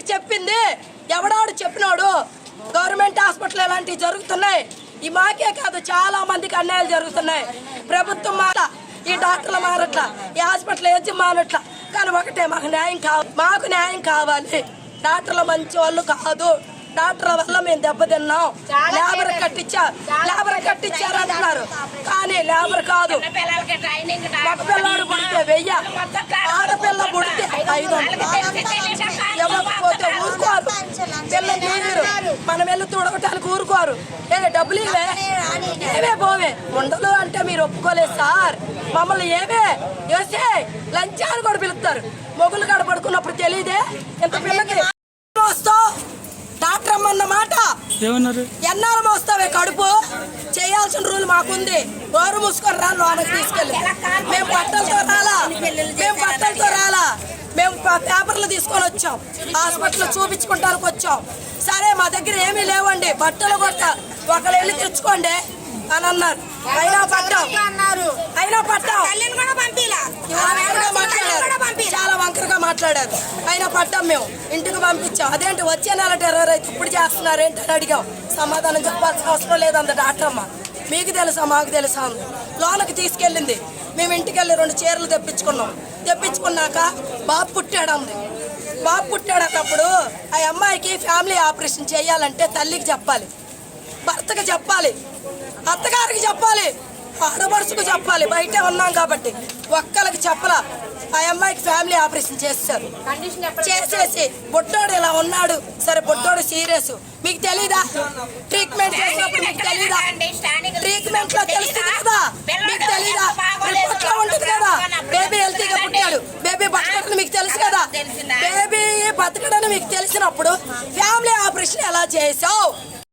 మీకు చెప్పింది? ఎవడాడు చెప్పినాడు? గవర్నమెంట్ హాస్పిటల్ ఇలాంటివి జరుగుతున్నాయి. ఈ మాకే కాదు చాలా మందికి అన్యాయాలు జరుగుతున్నాయి. ప్రభుత్వం మాట ఈ డాక్టర్ల మారట్ల ఈ హాస్పిటల్ యజమానట్ల కానీ ఒకటే మాకు న్యాయం కావాలి. మాకు న్యాయం కావాలి. డాక్టర్లు మంచి వాళ్ళు కాదు. డాక్టర్ల వల్ల మేము దెబ్బతిన్నాం. లేబర్ కట్టించా లేబర్ కట్టించారు అంటున్నారు. కానీ లేబర్ కాదు. మగ పిల్లాడు పుడితే వెయ్య. ఆడపిల్ల పుడితే ఐదు వందలు ఇవ్వకపోతే ఊరుకోరు పిల్లలు తీయరు మనం వెళ్ళి తుడవటానికి ఊరుకోరు ఏ డబ్బులు ఇవే? ఏవే పోవే? ఉండలు అంటే మీరు ఒప్పుకోలేదు సార్. మమ్మల్ని ఏవే? వేసే లంచాన్ని కూడా పిలుస్తారు. మొగులు కాడ పడుకున్నప్పుడు తెలియదే ఇంత పిల్లకి వస్తావు డాక్టర్ అమ్మన్న మాట. ఏమన్నారు? ఎన్నాళ్ళు మోస్తావే కడుపు? చేయాల్సిన రూల్ మాకుంది. గోరు మూసుకొని రా లోనకి తీసుకెళ్ళి. మేము బట్టలతో రాలా మేము బట్టలతో రాలా మేము ప- పేపర్లు తీసుకొని వచ్చాం. హాస్పిటల్ చూపించుకుంటానికి వచ్చాం. సరే మా దగ్గర ఏమీ లేవండి. బట్టలు కొట్ట ఒకళ్ళు వెళ్ళి తెచ్చుకోండి అని అన్నారు. అయినా పట్టాం అయినా పట్టాం. చాలా వంకరగా మాట్లాడారు. అయినా పట్టాం మేము. ఇంటికి పంపించాం. అదేంటి వచ్చే నెల టెర్రర్ అయితే ఇప్పుడు చేస్తున్నారు ఏంటి అని అడిగాం. సమాధానం చెప్పాల్సిన అవసరం లేదంద డాక్టర్ అమ్మ మీకు తెలుసా మాకు తెలుసా లోనకి తీసుకెళ్ళింది. రెండు చీరలు తెప్పించుకున్నాం. తెప్పించుకున్నాక బాబు పుట్టాడు అంది బాబు పుట్టాడన్నప్పుడు ఆ అమ్మాయికి ఫ్యామిలీ ఆపరేషన్ చేయాలంటే తల్లికి చెప్పాలి. భర్తకి చెప్పాలి. అత్తగారికి చెప్పాలి. ఆడపడుచుకు చెప్పాలి. బయటే ఉన్నాం కాబట్టి ఒక్కరికి చెప్పలా. ఆ అమ్మాయికి ఫ్యామిలీ ఆపరేషన్ చేస్తారు. చేసేసి బొట్టోడు ఇలా ఉన్నాడు. సరే బొట్టోడు సీరియస్. మీకు తెలీదా? ట్రీట్మెంట్ చేసినప్పుడు మీకు తెలీదా? ట్రీట్మెంట్లో తెలుస్తుంది కదా మీకు తెలీదా రిపోర్ట్లో ఉంటుంది కదా బేబీ హెల్తీగా పుట్టాడు బేబీ బతకడని మీకు తెలుసు కదా బేబీ బతకడని మీకు తెలిసినప్పుడు ఫ్యామిలీ ఆపరేషన్ ఎలా చేసావు